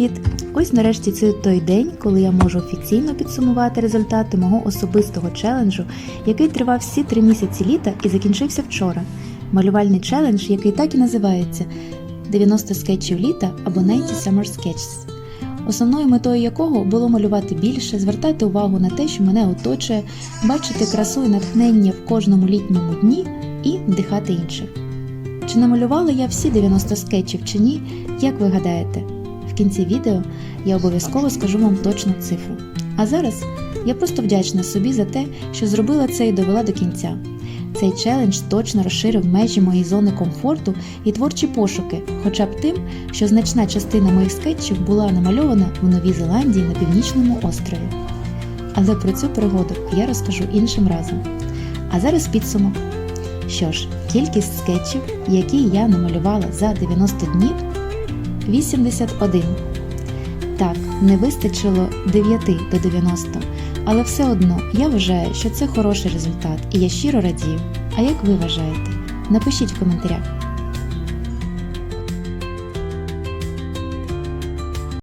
Привіт! Ось нарешті це той день, коли я можу офіційно підсумувати результати мого особистого челенджу, який тривав всі три місяці літа і закінчився вчора. Малювальний челендж, який так і називається 90 скетчів літа або 90 Summer Sketches. Основною метою якого було малювати більше, звертати увагу на те, що мене оточує, бачити красу і натхнення в кожному літньому дні і вдихати інших. Чи намалювала я всі 90 скетчів чи ні, як ви гадаєте? Кінці відео я обов'язково скажу вам точну цифру. А зараз я просто вдячна собі за те, що зробила це і довела до кінця. Цей челендж точно розширив межі моєї зони комфорту і творчі пошуки, хоча б тим, що значна частина моїх скетчів була намальована в Новій Зеландії на північному острові. Але про цю пригоду я розкажу іншим разом. А зараз підсумок. Що ж, кількість скетчів, які я намалювала за 90 днів 81. Так, не вистачило 9 до 90, але все одно я вважаю, що це хороший результат і я щиро радію. А як ви вважаєте? Напишіть в коментарях.